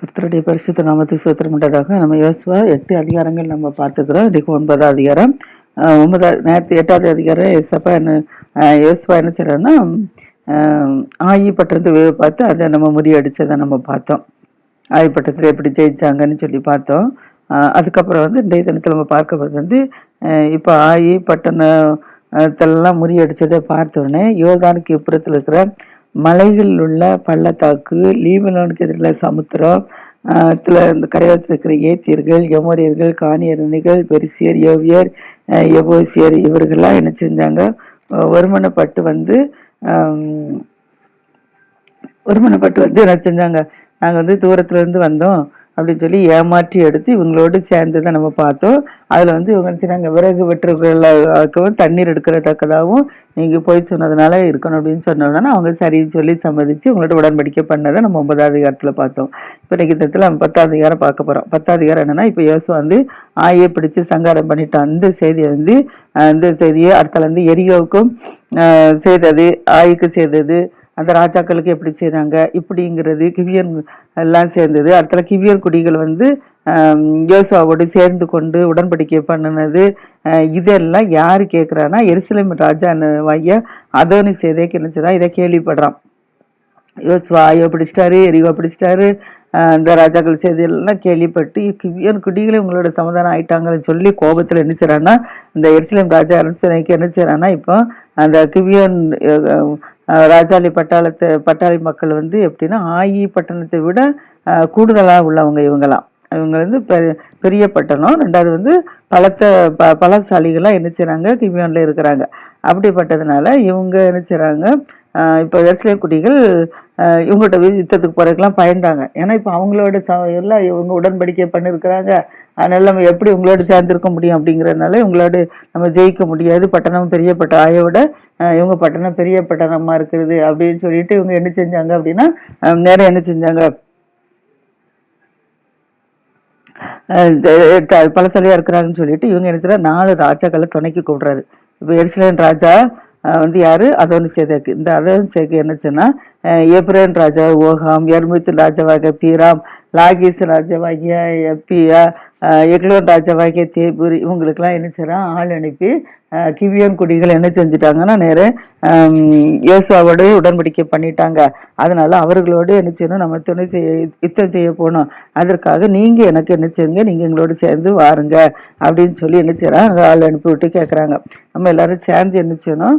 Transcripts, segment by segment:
கர்த்தருடைய பரிசுத்த நாமத்தை சோத்திரம் உண்டதாக நம்ம யோசுவா எட்டு அதிகாரங்கள் நம்ம பார்த்துக்கிறோம். இன்னைக்கு ஒன்பதாம் அதிகாரம். ஒன்பதாவது நேரத்து எட்டாவது அதிகாரம் யோசப்பா என்ன யோசுவா என்ன செய்யறாருன்னா ஆயி பட்டத்து பார்த்து அதை நம்ம முறியடிச்சதை நம்ம பார்த்தோம். ஆயி பட்டத்தில் எப்படி ஜெயிச்சாங்கன்னு சொல்லி பார்த்தோம். அதுக்கப்புறம் வந்து இன்றைய தினத்தில் நம்ம பார்க்கறது வந்து இப்போ ஆயி பட்டணத்தெல்லாம் முறியடிச்சதை பார்த்தோன்னே யோகானுக்கு இப்புறத்தில் இருக்கிற மலைகளில் உள்ள பள்ளத்தாக்கு லீபனோனுக்கு எதிரில் சமுத்திரம் தில் இந்த கரையோரத்தில் இருக்கிற ஏத்தியர்கள் எமோரியர்கள் காணியரணிகள் பெரிசியர் யோவியர் எபோசியர் இவர்கள்லாம் என்ன செஞ்சாங்க? ஒருமனப்பட்டு வந்து ஒருமனப்பட்டு வந்து என்ன செஞ்சாங்க? நாங்கள் வந்து தூரத்துலேருந்து வந்தோம். அப்படின்னு சொல்லி ஏமாற்றி எடுத்து இவங்களோடு சேர்ந்ததை நம்ம பார்த்தோம். அதில் வந்து இவங்க என்ன விறகு வெட்டுறதுக்கும் தண்ணீர் எடுக்கிறதக்கதாகவும் நீங்கள் போய் சொன்னதுனால இருக்கணும் அப்படின்னு சொன்ன அவங்க சரின்னு சொல்லி சம்மதிச்சு உங்களோட உடன்படிக்கை பண்ணதை நம்ம ஒன்பதாவது அதிகாரத்துல பார்த்தோம். இப்போ இன்னைக்கு தத்தில் நம்ம பத்தாவது அதிகாரம் பார்க்க போகிறோம் பத்தாவது அதிகாரம் என்னென்னா இப்போ யோசு வந்து ஆயை பிடிச்சு சங்காரம் பண்ணிட்டான் அந்த செய்தியை வந்து அந்த செய்தியை அடுத்தால வந்து எரியோவுக்கும் செய்தது ஆய்க்கு செய்தது அந்த ராஜாக்களுக்கு எப்படி செய்தாங்க இப்படிங்கிறது கிவியன் எல்லாம் சேர்ந்தது. அடுத்த கிவியர் குடிகள் வந்து யோசுவாவோடு சேர்ந்து கொண்டு உடன்படிக்கை பண்ணினது. இதெல்லாம் யார் கேட்குறான்னா எருசலேம் ராஜா வைய அதோனி சேதேக்கு என்ன இதை கேள்விப்படுறான். யோசுவா ஐயோ பிடிச்சிட்டாரு எரிவா பிடிச்சிட்டாரு. இந்த ராஜாக்கள் செய்தியெல்லாம் கேள்விப்பட்டு கிவியன் குடிகளே உங்களோட சமாதானம் ஆயிட்டாங்கன்னு சொல்லி கோபத்தில் என்ன செய்றான்னா இந்த எருசலேம் ராஜா அரசனைக்கு என்ன செய்றான்னா இப்போ அந்த கிவியன் ராஜாலி பட்டாளத்து ராஜாளி பட்டாளத்தை பட்டாளி மக்கள் வந்து எப்படின்னா ஆயி பட்டணத்தை விட கூடுதலாக உள்ளவங்க இவங்கெல்லாம் இவங்க வந்து பெ- பெரிய பட்டணம். ரெண்டாவது வந்து பழத்த ப பலசாலிகளாக என்ன செய்கிறாங்க கிமியோனில் இருக்கிறாங்க. அப்படிப்பட்டதுனால இவங்க என்ன செய்கிறாங்க இப்போ எருசலேம் குடிகள் இவங்கள்ட்ட யுத்தத்துக்கு போகிறதுக்கெல்லாம் பயந்தாங்க. ஏன்னா இப்போ அவங்களோட ச எல்லாம் இவங்க உடன்படிக்கை பண்ணியிருக்கிறாங்க அதனால் நம்ம எப்படி உங்களோட சேர்ந்துருக்க முடியும் அப்படிங்கிறதுனால இவங்களோட நம்ம ஜெயிக்க முடியாது. பட்டணம் பெரிய பட்ட ஆயோட இவங்க பட்டணம் பெரிய பட்டணமாக இருக்குது அப்படின்னு சொல்லிட்டு இவங்க என்ன செஞ்சாங்க அப்படின்னா நேரம் என்ன செஞ்சாங்க? பழசாலியா இருக்கிறாங்கன்னு சொல்லிட்டு இவங்க என்ன செய்றாங்க, நாலு ராஜாக்களை துணைக்கு கூடுறாரு இப்போ எருசலேம் ராஜா அஹ் வந்து யாரு? அதோனி சேதக்கு இந்த அதோனி சேக்கு என்னச்சுன்னா ஏப்ரேன் ராஜா ஓகாம் எர்மித்து ராஜாவாக பீராம் லாகிஸ் ராஜாவாகிய எப்பியா எக்லோர் ராஜா ராஜாவாகிய தேபூர் இவங்களுக்கெல்லாம் என்ன செய்றான் ஆள் அனுப்பி அஹ் கிவியோன் குடிகள் என்ன செஞ்சிட்டாங்கன்னா நேர இயேசுவோட உடன்படிக்கை பண்ணிட்டாங்க. அதனால அவர்களோடு என்ன செய்யணும்? நம்ம துணை செய்ய யுத்தம் செய்ய போகணும். அதற்காக நீங்க எனக்கு என்ன செய்யுங்க? நீங்க எங்களோட சேர்ந்து வாருங்க. அப்படின்னு சொல்லி என்ன செய்யறாங்க ஆள் அனுப்பி விட்டு கேட்குறாங்க நம்ம எல்லாரும் சேர்ந்து என்ன செய்யணும்?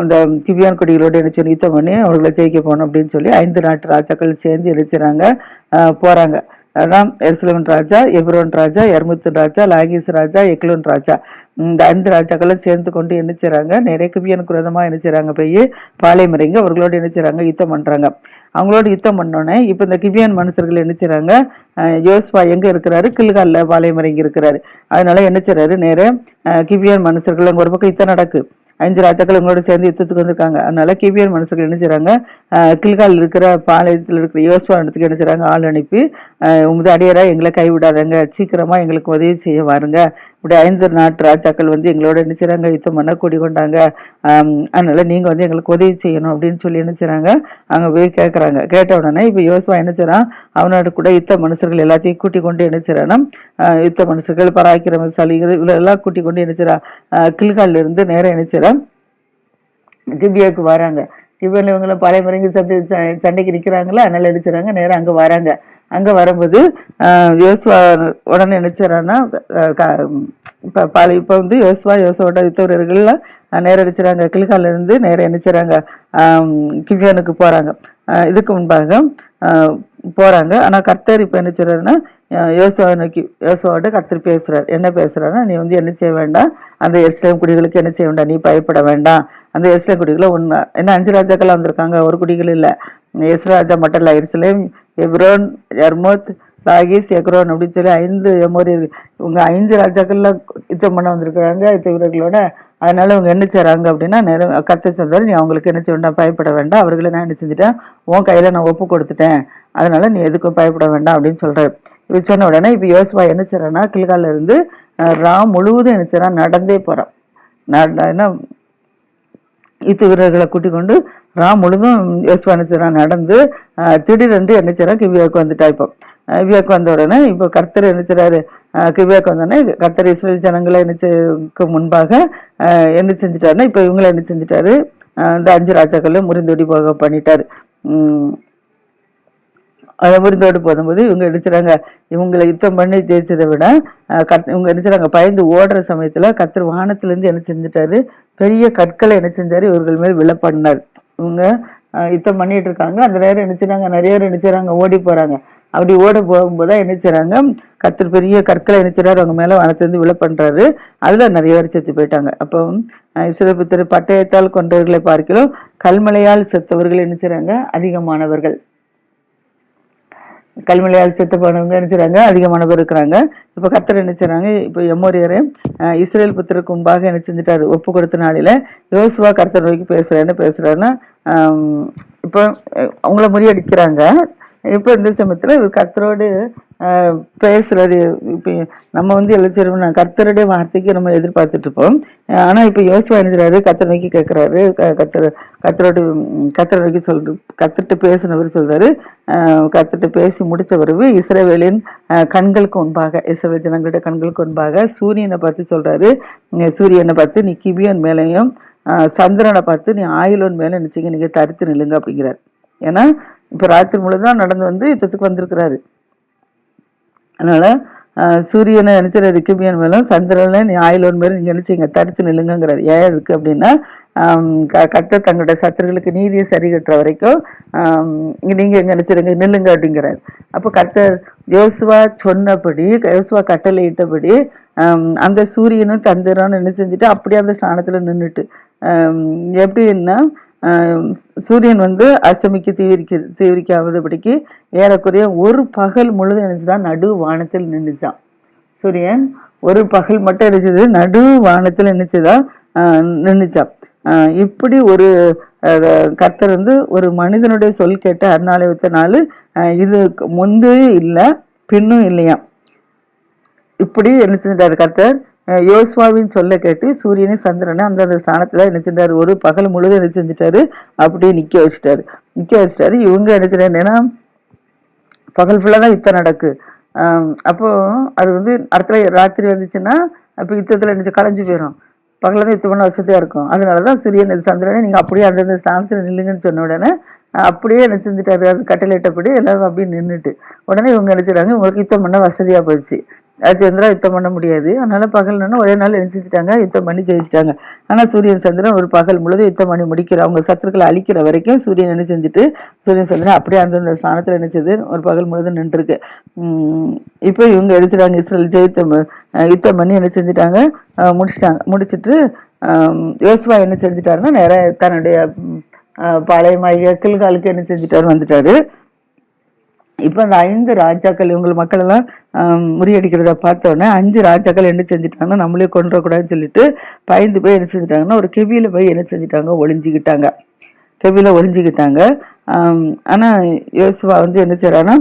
அந்த கிவியான் குடிகளோடு என்ன செய்யணும்? யுத்தம் பண்ணி அவர்களை ஜெயிக்க போகணும் அப்படின்னு சொல்லி ஐந்து நாட்டு ராஜாக்கள் சேர்ந்து என்ன செய்கிறாங்க போகிறாங்க போறாங்க. அதான் எருசலவன் ராஜா எப்ரோன் ராஜா எர்முத்தன் ராஜா லாகிஸ் ராஜா எக்லோன் ராஜா. இந்த ஐந்து ராஜாக்களும் சேர்ந்து கொண்டு என்ன செய்கிறாங்க நிறைய கிவியனுக்கு விரதமாக என்ன செய்கிறாங்க போய் பாளையமறைங்க அவர்களோடு என்ன செய்கிறாங்க யுத்தம் பண்ணுறாங்க அவங்களோட யுத்தம் பண்ணோன்னே இப்போ இந்த கிவியன் மனுஷர்கள் என்ன செய்கிறாங்க யோஸ்வா எங்கே எங்க இருக்கிறாரு? கில்கால்ல பாளையமறைங்க இருக்கிறாரு. அதனால என்ன செய்கிறாரு நேர கிவியன் மனுஷர்கள் அங்கே ஒரு பக்கம் யுத்தம் நடக்கு. அஞ்சு ராஜாக்கள் உங்களோட சேர்ந்து யுத்தத்துக்கு வந்திருக்காங்க. அதனால கிவியன் மனசுக்கு என்ன செய்றாங்க? அஹ் கில்கால் இருக்கிற பாளையத்தில் இருக்கிற யோசுவா இடத்துக்கு என்ன செய்றாங்க? ஆள் அனுப்பி உமது அடியரா எங்களை கைவிடாதங்க. சீக்கிரமா எங்களுக்கு உதவி செய்ய வாருங்க. இப்படி ஐந்து நாட்டு ராஜாக்கள் வந்து எங்களோட என்ன செய்றாங்க யுத்தம் பண்ண கூடி கொண்டாங்க. அதனால் அதனால நீங்க வந்து எங்களுக்கு உதவி செய்யணும் அப்படின்னு சொல்லி என்ன செய்கிறாங்க அங்க போய் கேட்கறாங்க கேட்ட உடனே இப்ப யோசுவா என்ன செய்கிறான் அவனோட கூட யுத்த மனுஷர்கள் எல்லாத்தையும் கூட்டி கொண்டு என்ன யுத்த மனுஷர்கள் பராக்கிரமசாலிகள் இவங்க எல்லாம் கூட்டி கொண்டு என்ன செய்றான் ஆஹ் கில்கால்ல இருந்து நேரம் என்ன செய்றான் கிபியாவுக்கு வராங்க. கிபியில் இவங்களும் பழைய முறைங்க சண்டை ச- சண்டைக்கு நிற்கிறாங்களா அதனால அடிச்சுறாங்க நேரம் அங்கே வராங்க. அங்கே வரும்போது ஆஹ் யோசுவா உடனே நினைச்சாரான்னா இப்போ பல இப்போ வந்து யோசுவா யோசுவோட யுத்தவர்கள்லாம் நேரம் அடிச்சுறாங்க கில்கால்ல இருந்து நேரம் நினைச்சுறாங்க கிபியானுக்கு போகிறாங்க இதுக்கு முன்பாக போகிறாங்க ஆனால் கர்த்தர் இப்போ என்ன செய்கிறாருன்னா யோசுவை நோக்கி யோசுவோட கர்த்தர் பேசுகிறார் என்ன பேசுகிறாருன்னா நீ வந்து என்ன செய்ய வேண்டாம். அந்த எஸ்லேம் குடிகளுக்கு என்ன செய்ய வேண்டாம். நீ பயப்பட வேண்டாம். அந்த எஸ்லேம் குடிகளை ஒன்று என்ன அஞ்சு ராஜாக்கள் வந்திருக்காங்க. ஒரு குடிகள் இல்லை. எஸ்ராஜா மட்டும் இல்லை. எருசலேம் எப்ரோன் எர்மோத் லாகிஸ் எக்ரோன் அப்படின்னு சொல்லி ஐந்து எமோரி இவங்க ஐந்து ராஜாக்கள்ல யுத்தம் பண்ண வந்திருக்கிறாங்க. யுத்த வீரர்களோட. அதனால இவங்க என்ன செய்கிறாங்க அப்படின்னா நேரம் கத்த சொல்றாரு நீ அவங்களுக்கு என்ன செய்ய வேண்டாம். பயப்பட வேண்டாம். அவர்களை நான் என்ன செஞ்சுட்டேன்? உன் கையில நான் ஒப்பு கொடுத்துட்டேன். அதனால நீ எதுக்கும் பயப்பட வேண்டாம் அப்படின்னு சொல்றாரு. இது சொன்ன உடனே இப்ப யோசுவா என்ன செய்கிறான்னா கில்கால்ல இருந்து ராம் முழுவதும் என்ன செய்கிறான் நடந்தே போறான். நட- என்ன யுத்த வீரர்களை கூட்டிக் கொண்டு ராம் முழுதும் யோசுவா என்ன செய்றான் நடந்து திடீரென்று என்ன செய்கிறான் கிவியாவுக்கு வந்துட்டா இப்போ. ஆஹ், கிவியாவுக்கு வந்த உடனே இப்போ கர்த்தர் என்ன செய்கிறாரு ஆஹ், கிவியாவுக்கு வந்தோடனே கர்த்தர் இஸ்ரேல் ஜனங்களை என்ன முன்பாக என்ன செஞ்சிட்டாருன்னா இப்போ இவங்களை என்ன செஞ்சுட்டாரு இந்த அஞ்சு ராஜாக்களும் முறிந்தோடி போக பண்ணிட்டாரு. முறிந்தோடு போகும்போது இவங்க நினைச்சுறாங்க இவங்களை யுத்தம் பண்ணி ஜெயிச்சதை விட கத் இவங்க நினைச்சுறாங்க பயந்து ஓடுற சமயத்தில் கத்தர் வானத்துலேருந்து என்ன செஞ்சுட்டாரு? பெரிய கற்களை என்ன செஞ்சார்? இவர்கள் மேல் விழ பண்ணார் இவங்க யுத்தம் பண்ணிட்டு இருக்காங்க. அந்த நேரம் என்ன நிறைய பேர் என்ன ஓடி போகிறாங்க அப்படி ஓட போகும்போது தான் என்ன செய்றாங்க? கத்தர் பெரிய கற்களை நினைச்சுறாரு அவங்க மேலே வானத்துலேருந்து விழ அதில் நிறைய பேர் செத்து போயிட்டாங்க. அப்போ அஹ், சிறப்புத்திரு பட்டயத்தால் கொண்டவர்களை பார்க்கிறோம். கல்மலையால் செத்தவர்கள் என்ன அதிகமானவர்கள். கல்மலையால் செத்து போனவங்க நினைச்சுறாங்க அதிகமான பேர் இருக்கிறாங்க. இப்போ கத்தர் நினைச்சுறாங்க இப்போ எம்மோரியர் இஸ்ரேல் புத்திரக்கு முன்பாக என்ன செஞ்சுட்டாரு? ஒப்பு கொடுத்த நாளில யோசுவா கர்த்தர் நோக்கி பேசுறாருன்னு பேசுறாருன்னா இப்போ அவங்கள முறியடிக்கிறாங்க. இப்போ இந்த சமயத்தில் இவர் கர்த்தரோடு பேசுகிறது இப்போ நம்ம வந்து எழுச்சிருவோம் கர்த்தருடைய வார்த்தைக்கு நம்ம எதிர்பார்த்துட்டு இருப்போம். ஆனால் இப்போ யோசுவா நினைச்சாரு கத்தரை நோக்கி கேட்குறாரு க- கத்தரோடு கத்தரை நோக்கி சொல் கர்த்தர்கிட்ட பேசினவர் சொல்றாரு. ஆஹ், பேசி முடித்த பிறகு இஸ்ரேவேலின் கண்களுக்கு முன்பாக இஸ்ரவேல் ஜனங்களுடைய கண்களுக்கு முன்பாக சூரியனை பார்த்து சொல்கிறாரு சூரியனை பார்த்து நீ கிபியன் மேலையும் சந்திரனை பார்த்து நீ ஆயிலோன் மேலே நினச்சிங்க நீங்கள் தடுத்து நில்லுங்க அப்படிங்கிறார். ஏன்னா இப்போ ராத்திரி முழுதான் நடந்து வந்து யுத்தத்துக்கு வந்திருக்கிறாரு. அதனால் சூரியனை நினைச்சிடாரு கிபியன் மேலும் சந்திரனை நீ ஆயிலோன் நீங்கள் நீங்க நினைச்சீங்க தடுத்து நில்லுங்கிறார் ஏன் இருக்குது அப்படின்னா க- கர்த்தர் தங்களுடைய சத்துருகளுக்கு நீதியை சரி கட்டுற வரைக்கும் நீங்கள் நினைச்சிருங்க. நில்லுங்க அப்படிங்கிறாரு. அப்போ கர்த்தர் யோசுவா சொன்னபடி யோசுவா கட்டளையிட்டபடி ஆம், அந்த சூரியனும் தந்திரனும் என்ன செஞ்சுட்டு அப்படியே அந்த ஸ்தானத்தில் நின்றுட்டு எப்படின்னா சூரியன் வந்து அஸ்தமிக்கு தீவிரிக்க தீவிரிக்காதபடிக்கு ஏறக்குறைய ஒரு பகல் முழுதும் நினைச்சுதான் நடு வானத்தில் நின்றுச்சான் சூரியன் ஒரு பகல் மட்டும் நினைச்சது நடு வானத்தில் நினைச்சதா நின்றுச்சான் இப்படி ஒரு கர்த்தர் வந்து ஒரு மனிதனுடைய சொல் கேட்ட அருணாலயத்த நாள் இது முந்தையும் இல்லை பின்னும் இல்லையாம். இப்படி என்ன செஞ்சிட்டாரு கர்த்தர். யோஸ்வாவின் சொல்ல கேட்டு சூரியனை சந்திரனை அந்தந்த ஸ்தானத்தில் என்ன செஞ்சார்? ஒரு பகல் முழுதும் என்ன செஞ்சிட்டாரு? அப்படியே நிற்க வச்சுட்டாரு. நிற்க வச்சுட்டாரு. இவங்க என்ன என்னன்னா பகல் ஃபுல்லாக தான் யுத்தம் நடக்கு. அப்போ அது வந்து அடுத்த ராத்திரி வந்துச்சுன்னா அப்போ யுத்தத்தில் என்ன களைஞ்சு போயிடும் பகல தான் யுத்தம் பண்ண வசதியாக இருக்கும். அதனால தான் சூரியன் இது சந்திரனை நீங்கள் அப்படியே அந்தந்த ஸ்தானத்தில் நில்லுங்கன்னு சொன்ன உடனே அப்படியே என்ன செஞ்சுட்டாரு? அது கட்டளையிட்டபடி எல்லாரும் அப்படியே நின்றுட்டு உடனே இவங்க என்ன உங்களுக்கு யுத்தம் பண்ண வசதியாக போச்சு. சந்திரா யுத்தம் பண்ண முடியாது. அதனால பகல் ஒரே நாள் என்ன செஞ்சுட்டாங்க யுத்தம் பண்ணி ஜெயிச்சிட்டாங்க. ஆனால் சூரியன் சந்திரன் ஒரு பகல் முழுதும் யுத்தம் பண்ணி முடிக்கிற அவங்க சத்துருக்களை அழிக்கிற வரைக்கும் சூரியன் என்ன செஞ்சுட்டு சூரியன் சந்திரன் அப்படியே அந்தந்த ஸ்தானத்தில் என்ன ஒரு பகல் முழுதும் நின்றுருக்கு. இப்போ இவங்க எடுத்துட்டாங்க இஸ்ரேல் ஜெயித்த யுத்தம் பண்ணி என்ன செஞ்சுட்டாங்க முடிச்சிட்டாங்க முடிச்சிட்டு யோசுவா என்ன செஞ்சுட்டாருன்னா நேராக தன்னுடைய உம், அஹ், கில்காலுக்கு என்ன செஞ்சுட்டாரு வந்துட்டாரு. இப்போ அந்த ஐந்து ராஜாக்கள் இவங்க மக்கள் எல்லாம் முறியடிக்கிறத பார்த்த அஞ்சு ராஜாக்கள் என்ன செஞ்சுட்டாங்கன்னா நம்மளே கொண்டுறக்கூடாதுன்னு சொல்லிட்டு பயந்து போய் என்ன செஞ்சுட்டாங்கன்னா ஒரு கெவியில போய் என்ன செஞ்சுட்டாங்க ஒளிஞ்சிக்கிட்டாங்க. கெவியில ஒளிஞ்சுக்கிட்டாங்க. ஆனால் ஆனா யோசுவா வந்து என்ன செய்கிறான்னா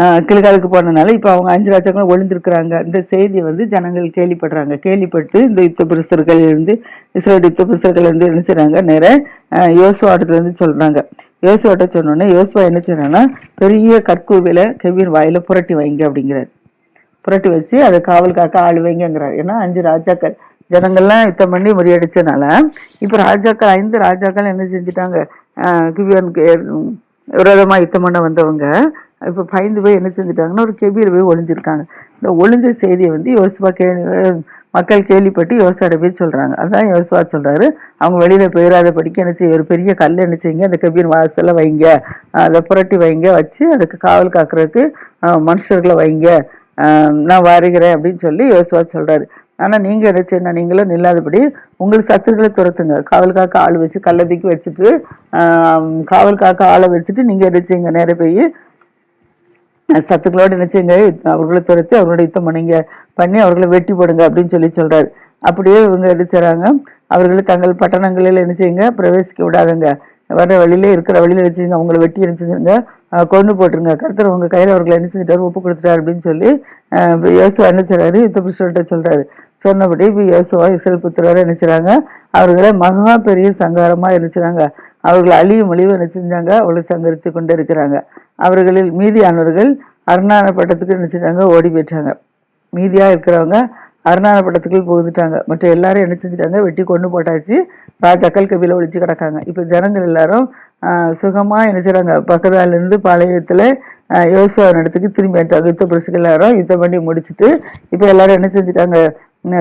ஆஹ் கில்காலுக்கு போனதுனால இப்போ அவங்க அஞ்சு ராஜாக்களும் ஒளிந்திருக்கிறாங்க. இந்த செய்தியை வந்து ஜனங்கள் கேள்விப்படுறாங்க. கேள்விப்பட்டு இந்த யுத்த புருஷர்கள் இருந்து இஸ்ரேல் யுத்த புருஷர்கள் இருந்து என்ன செய்கிறாங்க நேர யோசுவாட்டத்துல இருந்து சொல்றாங்க. யோசுவாட்ட சொன்னோடனே யோசுவா என்ன செய்றாங்கன்னா பெரிய கற்கூவில கெவின் வாயில புரட்டி வைங்க அப்படிங்கிறார். புரட்டி வச்சு அதை காவல் காக்க ஆள் வைங்கிறார் ஏன்னா அஞ்சு ராஜாக்கள் ஜனங்கள்லாம் யுத்தம் பண்ணி முறியடிச்சனால இப்போ ராஜாக்கள் ஐந்து ராஜாக்கள் என்ன செஞ்சுட்டாங்க? ஆஹ் கிவியானுக்கு உம், யுத்தம் பண்ண வந்தவங்க இப்போ பயந்து போய் என்ன செஞ்சுட்டாங்கன்னா ஒரு கெபியில் போய் ஒளிஞ்சிருக்காங்க. இந்த ஒளிஞ்ச செய்தியை வந்து யோசிப்பா கே மக்கள் கேள்விப்பட்டு யோசுவாட போய் சொல்கிறாங்க அதுதான் யோசுவா சொல்கிறாரு அவங்க வெளியில் போயிடாத படிக்க நினச்சி ஒரு பெரிய கல் நினச்சிங்க அந்த கபீர் வாசல்ல வைங்க. அதை புரட்டி வைங்க வச்சு அதுக்கு காவல் காக்குறதுக்கு மனுஷர்களை வைங்க. நான் வருகிறேன் அப்படின்னு சொல்லி யோசுவா சொல்கிறாரு ஆனால் நீங்கள் நீங்க என்ன செய்யணும்? நீங்களும் நில்லாதபடி உங்களுக்கு சத்துருக்களை துரத்துங்க. காவல் காக்க ஆள் வச்சு கள்ளதிக்கு வச்சுட்டு காவல் காக்க ஆளை வச்சுட்டு நீங்கள் என்ன செய்யுங்க? நேர போய் சத்துக்களோடு என்ன அவர்களை துரத்தி அவர்களோட யுத்தம் பண்ணீங்க பண்ணி அவர்களை வெட்டி போடுங்க அப்படின்னு சொல்லி சொல்றாரு. அப்படியே இவங்க என்ன அவர்களை தங்கள் பட்டணங்களில் என்ன செய்யுங்க? பிரவேசிக்க விடாதுங்க. வர வழியிலே இருக்கிற வழியில வச்சுங்க அவங்கள வெட்டி என்ன கொண்டு போட்டுருங்க. கருத்தர் உங்க கையில அவர்களை என்ன செஞ்சுட்டாரு? ஒப்பு கொடுத்துட்டாரு அப்படின்னு சொல்லி யோசுவா என்ன செய்றாரு? யுத்த புருஷர்கிட்ட சொல்றாரு. சொன்னபடி இப்போ யோசுவா இசல் புத்திரரை என்ன அவர்களை மகா பெரிய சங்காரமா இருந்துச்சுறாங்க அவர்கள் அழியும் அழிவு என்ன செஞ்சாங்க? அவளை சங்கரித்து கொண்டு இருக்கிறாங்க. அவர்களில் மீதியானவர்கள் அருணான பட்டத்துக்கு என்ன செஞ்சாங்க? ஓடி போயிட்டாங்க. மீதியாக இருக்கிறவங்க அருணான பட்டத்துக்கு புகுந்துட்டாங்க. மற்ற எல்லாரும் என்ன செஞ்சுட்டாங்க? வெட்டி கொண்டு போட்டாச்சு. ராஜாக்கள் கபில ஒழிச்சு கிடக்காங்க. இப்போ ஜனங்கள் எல்லாரும் சுகமாக என்ன செய்கிறாங்க பக்கத்தால இருந்து பாளையத்துல யோசுவா இடத்துக்கு திரும்பி வந்துட்டாங்க. யுத்த புருஷர்கள் எல்லாரும் யுத்தம் பண்ணி முடிச்சுட்டு இப்போ எல்லாரும் என்ன செஞ்சுட்டாங்க? உம்,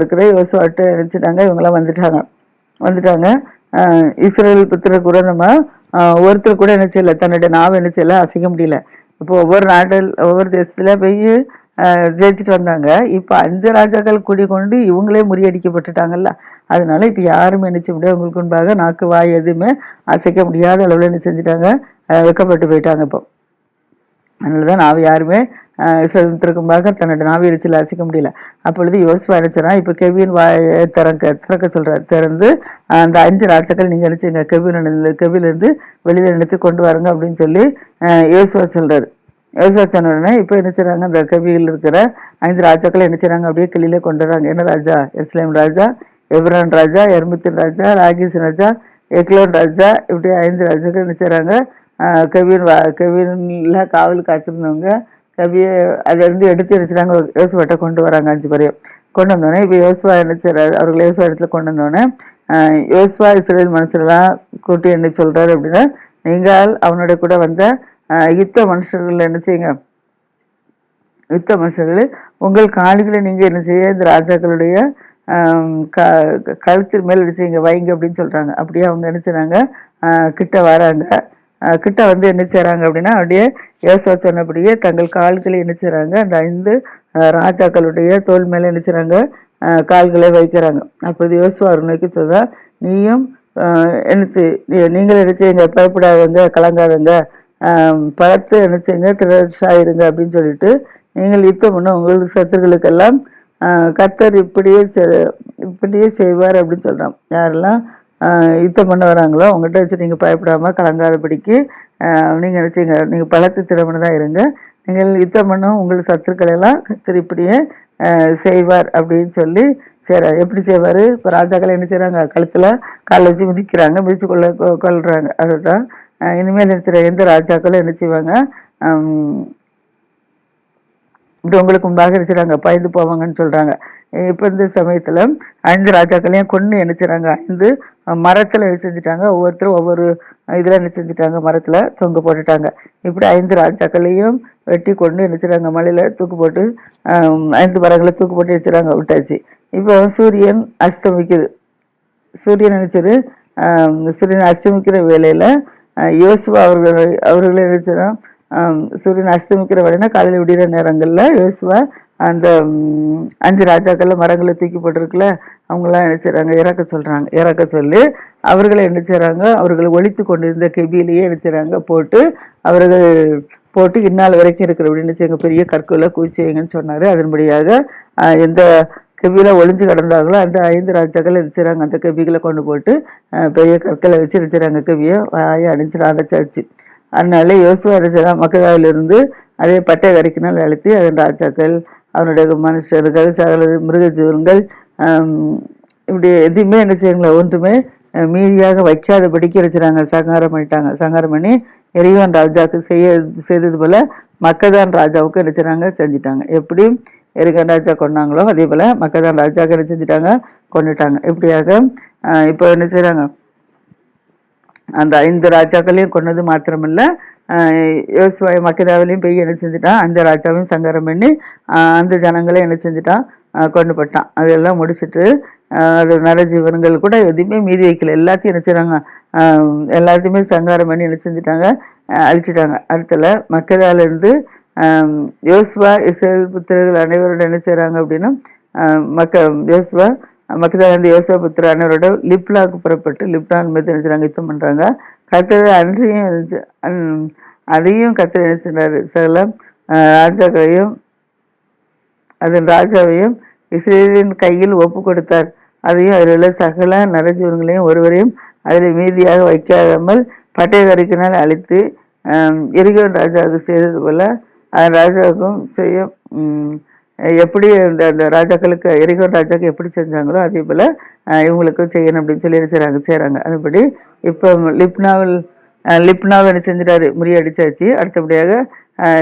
இருக்கிற யோசுவாட்டு நினைச்சிட்டாங்க இவங்கெல்லாம் வந்துட்டாங்க. வந்துட்டாங்க. இஸ்ரேல் புத்திர கூட நம்ம ஒருத்தர் கூட என்ன செய்யல தன்னுடைய நாவை என்ன செய்யல அசைக்க முடியல. இப்போ ஒவ்வொரு நாட்டில் ஒவ்வொரு தேசத்துல போய் ஜெயிச்சுட்டு வந்தாங்க. இப்போ அஞ்சு ராஜாக்கள் கூடி கொண்டு இவங்களே முறியடிக்கப்பட்டுட்டாங்கல்ல. அதனால இப்போ யாருமே என்ன செய்ய முடியாது. உங்களுக்கு முன்பாக நாக்கு வாய் எதுவுமே அசைக்க முடியாத அளவில் என்ன செஞ்சுட்டாங்க வைக்கப்பட்டு போயிட்டாங்க இப்போ. அதனாலதான் நாவை யாருமே முன்பாக தன்னோட நாவை அசைக்க முடியல. அப்பொழுது யோசுவா நினைச்சா இப்போ கெவின் வாய் திறக்க திறக்க சொல்கிறார் திறந்து அந்த அஞ்சு ராட்சக்கள் நீங்கள் நினைச்சுங்க கெவின் கெவிலேருந்து வெளியில் நினைத்து கொண்டு வாருங்க அப்படின்னு சொல்லி யோசுவா சொல்கிறார் யோசுவா சொன்னோடனே இப்போ என்ன செய்கிறாங்க அந்த கவியில் இருக்கிற ஐந்து ராஜாக்களை என்ன செய்கிறாங்க அப்படியே கிளியிலே கொண்டு வராங்க என்ன ராஜா? இஸ்லாம் ராஜா எப்ரான் ராஜா எர்மித்தின் ராஜா ராகேஷ் ராஜா எக்லோன் ராஜா இப்படி ஐந்து ராஜாக்கள் என்ன செய்கிறாங்க கெவின் வா- கெவின்ல காவல் காத்திருந்தவங்க கவியை அதுலேருந்து எடுத்து வச்சுட்டாங்க யோசுவாட்ட கொண்டு வராங்க அஞ்சு பேரையும். கொண்டு வந்தோடனே இப்போ யோசுவா என்ன அவர்கள் யோசுவா இடத்துல கொண்டு வந்தோடனே யோசுவா இஸ்ரேல் மனுஷரெல்லாம் கூட்டி என்ன சொல்கிறாரு அப்படின்னா நீங்கள் அவனோட கூட வந்த யுத்த மனுஷர்கள் என்ன செய்யுங்க? யுத்த மனுஷர்கள் உங்கள் கால்களை நீங்கள் என்ன செய்ய இந்த ராஜாக்களுடைய க- க- மேல் என்ன செய்யுங்க? வைங்க அப்படின்னு சொல்கிறாங்க அப்படியே அவங்க என்ன செய்கிறாங்க கிட்ட வராங்க. கிட்ட வந்து என்ன செய்கிறாங்க அப்படின்னா அப்படியே யோசுவா சொன்னபடியே தங்கள் கால்களை என்ன செய்கிறாங்க அந்த ஐந்து ராஜாக்களுடைய தோல் மேலே என்ன செய்கிறாங்க கால்களை வைக்கிறாங்க. அப்போது யோசுவா அவர் நோக்கி சொல்றா நீயும் என்னச்சு என்ன செய் நீ- நீங்கள் என்ன செய்யுங்க பயப்படாதவங்க கலங்காதவங்க ஆஹ் என்ன திரட்சாயிருங்க அப்படின்னு சொல்லிட்டு நீங்கள் யுத்தம் பண்ண உங்கள் சத்துருக்களுக்கெல்லாம் கத்தர் கர்த்தர் இப்படியே இப்படியே செய்வார் அப்படின்னு சொல்கிறான் யாரெல்லாம் யுத்தம் பண்ண வராங்களோ அவங்ககிட்ட வச்சு நீங்கள் பயப்படாமல் கலங்காதபடிக்கு நீங்கள் நினச்சிங்க. நீங்கள் நீங்க பலத்து தான் இருங்க. நீங்கள் யுத்தம் பண்ணும் உங்கள் சத்துருக்கள் எல்லாம் கர்த்தர் செய்வார் அப்படின்னு சொல்லி சரி எப்படி செய்வார்? இப்போ ராஜாக்கள் என்ன செய்கிறாங்க கழுத்தில் கால் வச்சு மிதிக்கிறாங்க மிதித்து கொள்ள கொ- அதுதான். இனிமேல் இருக்கிற எந்த ராஜாக்களும் என்ன செய்வாங்க? இப்படி உங்களுக்கு முன்பாக இருக்கிறாங்க பயந்து போவாங்கன்னு சொல்கிறாங்க இப்போ இந்த சமயத்தில் ஐந்து ராஜாக்களையும் கொண்டு என்ன செய்றாங்க? ஐந்து மரத்தில் என்ன செஞ்சுட்டாங்க? ஒவ்வொருத்தரும் ஒவ்வொரு இதில் என்ன செஞ்சுட்டாங்க? மரத்தில் தொங்க போட்டுட்டாங்க. இப்படி ஐந்து ராஜாக்களையும் வெட்டி கொண்டு என்ன செய்றாங்க? தூக்கு போட்டு ஐந்து மரங்களை தூக்கு போட்டு வச்சுறாங்க விட்டாச்சு. இப்போ சூரியன் அஸ்தமிக்குது. சூரியன் நினைச்சது சூரியன் அஸ்தமிக்கிற வேலையில் யோசுவா அவர்கள் அவர்கள் நினைச்சதான் சூரியன் அஸ்தமிக்கிற வேலைன்னா காலையில் விடுகிற நேரங்களில் யோசுவா அந்த அஞ்சு ராஜாக்கள் மரங்களை தூக்கி போட்டிருக்குல்ல அவங்களாம் என்ன செய்கிறாங்க இறக்க சொல்கிறாங்க இறக்க சொல்லி அவர்களை என்ன செய்கிறாங்க அவர்களை ஒழித்து கொண்டிருந்த கெபியிலேயே என்ன செய்கிறாங்க போட்டு அவர்கள் போட்டு இந்நாள் வரைக்கும் இருக்கிற அப்படின்னு செய்யுங்க? பெரிய கற்களை குவிச்சு வைங்கன்னு சொன்னார். அதன்படியாக எந்த கெபியில் ஒளிஞ்சு கிடந்தார்களோ அந்த ஐந்து ராஜாக்கள் வச்சுறாங்க அந்த கெபிகளை கொண்டு போட்டு பெரிய கற்களை வச்சு வச்சுறாங்க கெபியை வாயை அடிச்சு அடைச்சாச்சு அதனால யோசுவா அடைச்சா மக்களாவிலிருந்து அதே பட்டை வரைக்கினால் அழுத்தி அதன் ராஜாக்கள் அவனுடைய மனுஷர்கள் சகல மிருக ஜீவன்கள் இப்படி எதுவுமே என்ன செய்யுங்களா ஒன்றுமே மீதியாக வைக்காதபடிக்கு வச்சுறாங்க சங்காரம் பண்ணிட்டாங்க. சங்காரம் பண்ணி எரிவான் ராஜாவுக்கு செய்ய செய்தது போல மக்கதான் ராஜாவுக்கு என்ன செய்கிறாங்க செஞ்சுட்டாங்க. எப்படி எரிகன் ராஜா கொண்டாங்களோ அதே போல மக்கதான் ராஜாவுக்கு என்ன செஞ்சுட்டாங்க? கொண்டுட்டாங்க இப்படியாக இப்போ என்ன செய்கிறாங்க அந்த ஐந்து ராஜாக்களையும் கொன்னது மாத்திரமில்லை யோசுவாய் மக்கிதாவிலையும் போய் என்ன செஞ்சுட்டான் அந்த ராஜாவையும் சங்காரம் பண்ணி அந்த ஜனங்களை என்ன செஞ்சுட்டான் கொண்டு போட்டான். அதெல்லாம் முடிச்சிட்டு அது நர ஜீவன்கள் கூட எதுவுமே மீதி வைக்கல. எல்லாத்தையும் என்ன செய்கிறாங்க எல்லாத்தையுமே சங்காரம் பண்ணி என்ன செஞ்சுட்டாங்க? அழிச்சிட்டாங்க. அடுத்தல மக்கதாலேருந்து யோசுவா இஸ்ரேல் புத்திரர்கள் அனைவரோட என்ன செய்கிறாங்க அப்படின்னா மக்க யோசுவா மக்கதாலேருந்து யோசுவா புத்திர அனைவரோட லிப்லாக்கு புறப்பட்டு லிப்லான் மீது என்ன செய்கிறாங்க யுத்தம் பண்ணுறாங்க கத்தர் அன்றையும் அதையும் கத்தர் நினைச்சினார் சகல ராஜாக்களையும் அதன் ராஜாவையும் இஸ்ரேலின் கையில் ஒப்பு கொடுத்தார். அதையும் அதில் உள்ள சகல நரஜீவன்களையும் ஒருவரையும் அதில் மீதியாக வைக்காமல் பட்டயக்கருக்கினால் அழித்து ஆம், எரிகோன் ராஜாவுக்கு செய்தது போல அந்த ராஜாவுக்கும் செய்ய எப்படி அந்த அந்த ராஜாக்களுக்கு எரிகோன் ராஜாக்கு எப்படி செஞ்சாங்களோ அதே போல் இவங்களுக்கு இவங்களுக்கும் செய்யணும் அப்படின்னு சொல்லி செய்கிறாங்க செய்கிறாங்க அதுபடி இப்போ லிப்னாவில் லிப்னாவை என்ன செஞ்சிட்டாரு? முறியடிச்சாச்சு. அடுத்தபடியாக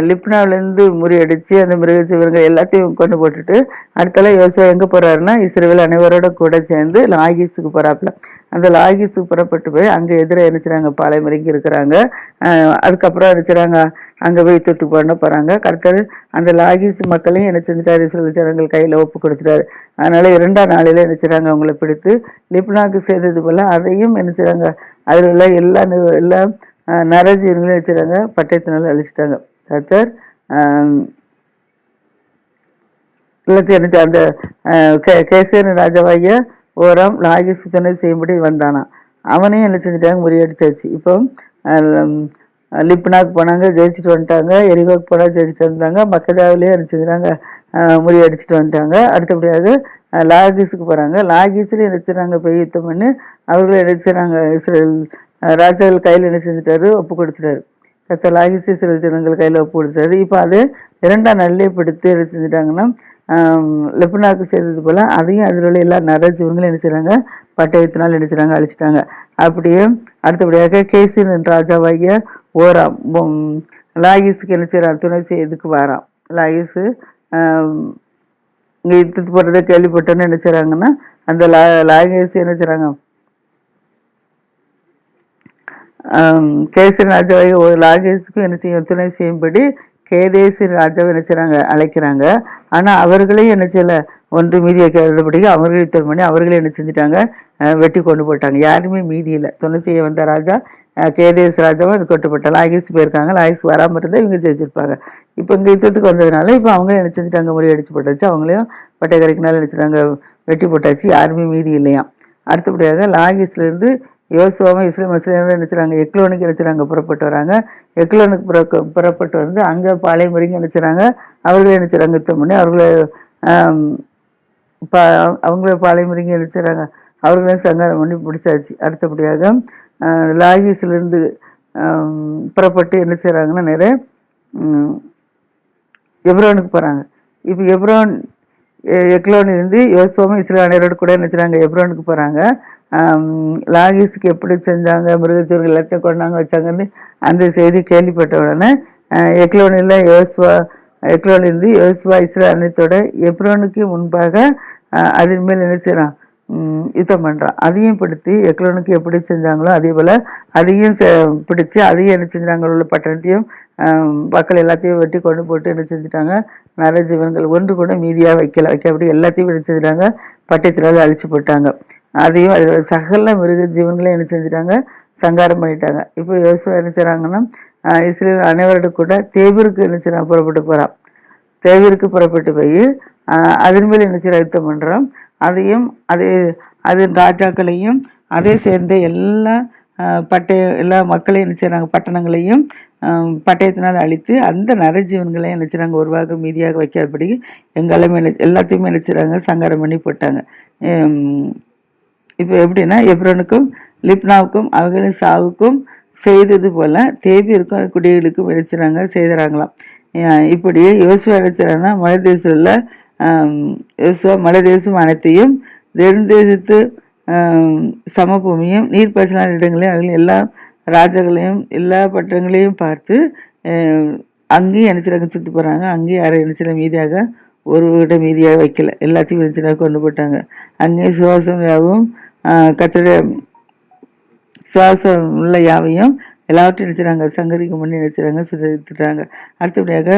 லிப்னாவிலேருந்து முறியடிச்சு அந்த மிருக ஜீவன்கள் எல்லாத்தையும் கொண்டு போட்டுட்டு அடுத்தால யோசுவா எங்கே போகிறாருன்னா இஸ்ரேவில் அனைவரோட கூட சேர்ந்து லாகிஸுக்கு போகிறாப்புல அந்த லாகிஸுக்கு புறப்பட்டு போய் அங்கே எதிராக நினைச்சுறாங்க பாலை மிருங்கி இருக்கிறாங்க. அதுக்கப்புறம் நினைச்சுறாங்க அங்கே போய் யுத்தத்துக்கு பண்ண போகிறாங்க கர்த்தர் அந்த லாகிஸ் மக்களையும் என்ன செஞ்சிட்டாரு இஸ்ரேல் ஜனங்கள் கையில் ஒப்பு கொடுத்துட்டாரு. அதனால இரண்டாம் நாளையில் நினைச்சுறாங்க அவங்கள பிடித்து லிப்னாக்கு செய்தது போல் அதையும் நினைச்சுறாங்க அதில் உள்ள எல்லா எல்லா அஹ், நரஜீவன்களையும் நினைச்சுறாங்க பட்டயத்தினால அழிச்சிட்டாங்க. கர்த்தர் um, எல்லாத்தையும் அந்த uh, கே- கேசேன ராஜாவாகிய ஓரம் லாகி துணை செய்யும்படி வந்தானாம் அவனையும் என்ன செஞ்சுட்டாங்க? முறியடிச்சாச்சு. இப்போ லிப்னாக்கு போனாங்க ஜெயிச்சுட்டு வந்துட்டாங்க எரிகோக்கு போனால் ஜெயிச்சுட்டு வந்தாங்க மக்கதாவிலேயே என்ன செஞ்சுட்டாங்க? முறியடிச்சிட்டு வந்துட்டாங்க. அடுத்தபடியாக லாகிஸுக்கு போகிறாங்க லாகிஸ்லேயும் என்ன செய்கிறாங்க போய் யுத்தம் பண்ணி அவர்களும் என்ன செய்கிறாங்க இஸ்ரேல் ராஜாவில் கையில் என்ன செஞ்சுட்டாரு? ஒப்பு கொடுத்துட்டாரு. கத்த லாகிஸ் ஜனங்கள் கையில் ஒப்பு கொடுத்தாரு. இப்போ அது இரண்டாம் நல்லே பிடித்து என்ன செஞ்சுட்டாங்கன்னா ஆம், செய்தது போல் அதையும் அதில் உள்ள எல்லா நரஜீவன்களும் என்ன செய்றாங்க பட்டயத்தினால் என்ன செய்றாங்க அழிச்சிட்டாங்க. அப்படியே அடுத்தபடியாக கேசின் என்ற ராஜாவாகிய ஓராம் உம், லாகிஸுக்கு என்ன செய்றான் துணை செய்யறதுக்கு வாராம். லாகிஸு இங்கே இத்து போகிறத கேள்விப்பட்டோன்னு என்ன அந்த லா லாகிஸ் என்ன செய்கிறாங்க கேசரி ராஜாவை ஒரு லாகேஷுக்கும் என்ன செய்யும் துணை செய்யும்படி கேதேசி ராஜாவை என்ன செய்கிறாங்க அழைக்கிறாங்க. ஆனால் அவர்களையும் என்ன செய்யல ஒன்று மீதியை வைக்காதபடி அவர்களே யுத்தம் பண்ணி அவர்களே என்ன செஞ்சுட்டாங்க வெட்டி கொண்டு போட்டாங்க யாருமே மீதி இல்லை. துணை செய்ய வந்த ராஜா கேதேஸ் ராஜாவும் அது கொட்டுப்பட்ட போட்டாங்க லாகேஸ் போயிருக்காங்க லாகேஸ் வராமல் இருந்தால் இவங்க ஜெயிச்சிருப்பாங்க. இப்போ இங்கே யுத்தத்துக்கு வந்ததுனால இப்போ அவங்களே என்ன செஞ்சுட்டாங்க முறியடிச்சு போட்டாச்சு. அவங்களையும் பட்டைக்கரைக்குனால நினச்சிட்டாங்க வெட்டி போட்டாச்சு. யாருமே மீதி இல்லையாம். அடுத்தபடியாக லாகிஸ்ல இருந்து யோசுவாவும் இஸ்ரேல் மஸ்லிம் நினைச்சாங்க எக்லோனுக்கு நினைச்சாங்க புறப்பட்டு வராங்க. எக்லோனுக்கு புறக்க புறப்பட்டு வந்து அங்கே பாலை வரைக்கும் நினைச்சாங்க அவர்களே நினைச்சாங்க யுத்தம் பண்ணி அவர்களை பா அவங்கள பாலை வரைக்கும் நினைச்சாங்க அவர்களையும் சங்காரம் பண்ணி பிடிச்சாச்சு அடுத்தபடியாக லாகிஸ்லேருந்து புறப்பட்டு என்ன செய்கிறாங்கன்னா நிறைய எப்ரோனுக்கு போகிறாங்க இப்போ எப்ரோன் எக்லோன் இருந்து யோசுவாவும் இஸ்ரேல் அனைவரோடு கூட என்ன செய்கிறாங்க எப்ரோனுக்கு போகிறாங்க லாகிஸ்க்கு எப்படி செஞ்சாங்க மிருகச்சூர்கள் எல்லாத்தையும் கொண்டாங்க வச்சாங்கன்னு அந்த செய்தி கேள்விப்பட்ட உடனே அஹ், எக்லோனில் யோசுவா எக்லோனில் இருந்து யோசுவா இஸ்ரேல் அனைத்தோட எப்ரோனுக்கு முன்பாக அஹ், அதன் மேல் என்ன செய்றான் ம், யுத்தம் பண்ணுறான் அதையும் பிடித்து எக்லோனுக்கு எப்படி செஞ்சாங்களோ அதே போல் அதையும் பிடிச்சி அதையும் என்ன செஞ்சாங்க? உள்ள பட்டணத்தையும் மக்கள் எல்லாத்தையும் வெட்டி கொண்டு போட்டு என்ன செஞ்சுட்டாங்க? நிறைய ஜீவன்கள் ஒன்று கூட மீதியாக வைக்கல. வைக்க அப்படி எல்லாத்தையும் என்ன செஞ்சுட்டாங்க? பட்டயத்தினால அழிச்சு போட்டாங்க அதையும் அதில் சகல மிருக ஜீவன்களையும் என்ன செஞ்சுட்டாங்க? சங்காரம் பண்ணிட்டாங்க. இப்போ யோசுவா என்ன செய்கிறாங்கன்னா இஸ்ரேல் அனைவரோட கூட தேவிற்கு என்ன செய்றான் புறப்பட்டு போகிறான் தேவிற்கு புறப்பட்டு போய் அதன் மேல் என்ன செய்யற யுத்தம் பண்ணுறான் அதையும் அதே அது ராஜாக்களையும் அதே சேர்ந்த எல்லா பட்டய எல்லா மக்களையும் என்ன செய்கிறாங்க பட்டணங்களையும் பட்டயத்தினால் அழித்து அந்த நரஜீவன்களையும் என்ன செய்றாங்க உருவாக மீதியாக வைக்காதபடி எங்களாமே என்ன எல்லாத்தையுமே என்ன செய்றாங்க சங்காரம் பண்ணி போட்டாங்க. இப்போ எப்படின்னா எப்ரோனுக்கும் லிப்னாவுக்கும் அவர்களின் சாவுக்கும் செய்தது போல தேபியருக்கும் குடிகளுக்கும் விளைச்சுறாங்க செய்கிறாங்களாம். இப்படி யோசுவா விளைச்சுறாங்கன்னா மலை தேசத்தில் மலை தேசம் அனைத்தையும் தென்தேசத்து சமபூமியும் நீர்ப்பாய்ச்சலான இடங்களையும் அவர்கள் எல்லா ராஜாக்களையும் எல்லா பட்டங்களையும் பார்த்து அங்கேயும் நினைச்சிடாங்க சுற்றி போகிறாங்க அங்கேயும் யாரும் நினைச்சிட மீதியாக ஒரு வீட்டை மீதியாக வைக்கல. எல்லாத்தையும் நினைச்சிடாக கொண்டு போட்டாங்க. அங்கேயும் சுவாசம் யாவும் கத்திர சுவாசம் உள்ள யாவையும் எல்லாவற்றையும் நினைச்சாங்க சங்கரிக்கு முன்னே நினைச்சாங்க சுட்டாங்க அடுத்தபடியாக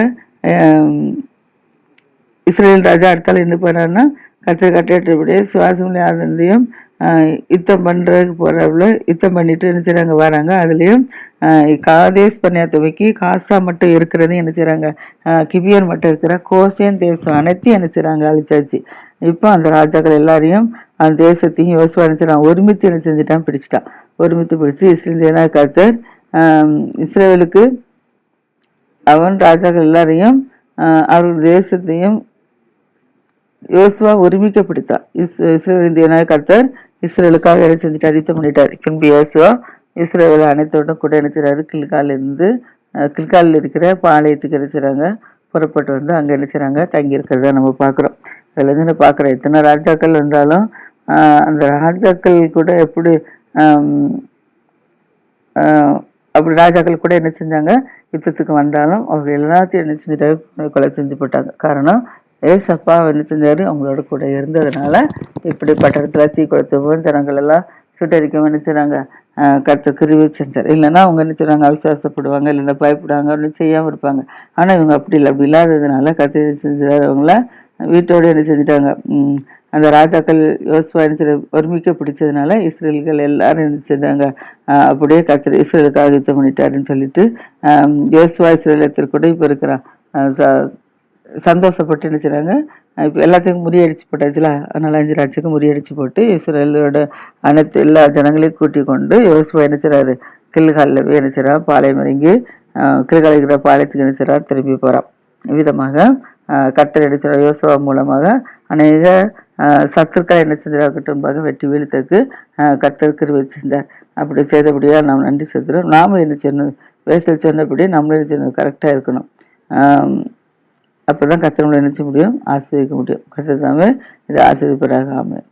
இஸ்ரேல் ராஜா அடுத்தால் என்ன பண்ணாருன்னா கத்திர கட்டிட்டபடியே சுவாசம் ஆனந்தையும் யுத்தம் பண்ணுறதுக்கு போறவள யுத்தம் பண்ணிட்டு என்ன செய்கிறாங்க வராங்க. அதுலேயும் காதேஸ் பண்ணியா துவைக்கி காசா மட்டும் இருக்கிறது என்ன செய்கிறாங்க கிபியன் மட்டும் இருக்கிற கோசேன் தேசம் அனைத்தையும் என்ன செய்கிறாங்க அழிச்சாச்சு. இப்போ அந்த ராஜாக்கள் எல்லாரையும் அந்த தேசத்தையும் யோசுவா என்ன ஒருமித்து என்ன செஞ்சுட்டான்? பிடிச்சிட்டான். ஒருமித்து பிடிச்சி இஸ்ரேல் கர்த்தர் கத்தர் இஸ்ரேலுக்கு அவன் ராஜாக்கள் எல்லாரையும் அவர்கள் தேசத்தையும் யோசுவா உரிமைக்க பிடித்தான் இஸ் இஸ்ரேல் தேவனாய கர்த்தர் இஸ்ரேலுக்காக என்ன செஞ்சுட்டு யுத்தம் பண்ணிட்டார் பின்பு யோசுவா இஸ்ரேலில் அனைத்தோட கூட என்ன செய்றாரு இருந்து கில்காலில் இருக்கிற பாளையத்துக்கு என்ன புறப்பட்டு வந்து அங்கே என்ன தங்கி இருக்கிறத நம்ம பார்க்குறோம். இதுலேருந்து நான் பார்க்குறோம். எத்தனை ராஜாக்கள் வந்தாலும் அந்த ராஜாக்கள் கூட எப்படி அப்படி ராஜாக்கள் கூட என்ன செஞ்சாங்க? யுத்தத்துக்கு வந்தாலும் அவங்க எல்லாத்தையும் என்ன செஞ்சுட்டாங்க? கொலை செஞ்சு போட்டாங்க. காரணம் ஏசப்பா என்ன செஞ்சாரு அவங்களோட கூட இருந்ததுனால இப்படி இடத்துல தீ கொடுத்தவும் ஜனங்கள் எல்லாம் சுட்டரிக்கவும் என்ன கருத்து கத்த கிருவி செஞ்சார். இல்லைன்னா அவங்க என்ன அவிசுவாசப்படுவாங்க இல்லைன்னா பயப்படுவாங்க ஒன்றும் செய்யாமல் இருப்பாங்க. ஆனால் இவங்க அப்படி இல்லை. அப்படி இல்லாததுனால கத்த செஞ்சார்? அவங்கள வீட்டோடு என்ன செஞ்சுட்டாங்க? அந்த ராஜாக்கள் யோசுவா என்ன ஒருமிக்க பிடிச்சதுனால இஸ்ரேல்கள் எல்லாரும் என்ன செஞ்சாங்க? அப்படியே கத்திர இஸ்ரேலுக்காக யுத்தம் பண்ணிட்டாருன்னு சொல்லிட்டு யோசுவா இஸ்ரேலத்தில் கூட இப்போ இருக்கிறான். ச- சந்தோஷப்பட்டு என்ன செய்கிறாங்க இப்போ எல்லாத்துக்கும் முறியடிச்சு போட்டாச்சுல அதனால் அஞ்சு ராட்சிக்கு முறியடிச்சு போட்டு இஸ்ரேலோட அனைத்து எல்லா ஜனங்களையும் கூட்டி கொண்டு யோசுவா என்ன செய்றாரு கில்காலில் போய் என்ன செய்றான் பாளையம் இறங்கி கில்கால இருக்கிற பாளையத்துக்கு என்ன செய்றான் திரும்பி போகிறான் விதமாக கத்தர் அடிச்சிட யோசுவா மூலமாக அநேக சத்துருக்களை என்ன செஞ்சாகட்டும்பாக வெட்டி வீழ்த்தக்கு கர்த்தர் கிருவை செஞ்சார். அப்படி செய்தபடியாக நாம் நன்றி செலுத்துகிறோம். நாம என்ன செய்யணும் வேசல் சொன்னபடி நம்மளும் என்ன செய்யணும் கரெக்டாக இருக்கணும். அப்போ தான் கர்த்தர் நினச்ச முடியும் ஆசிரியக்க முடியும். கர்த்தர் இதை ஆசிரியப்படாகாமல்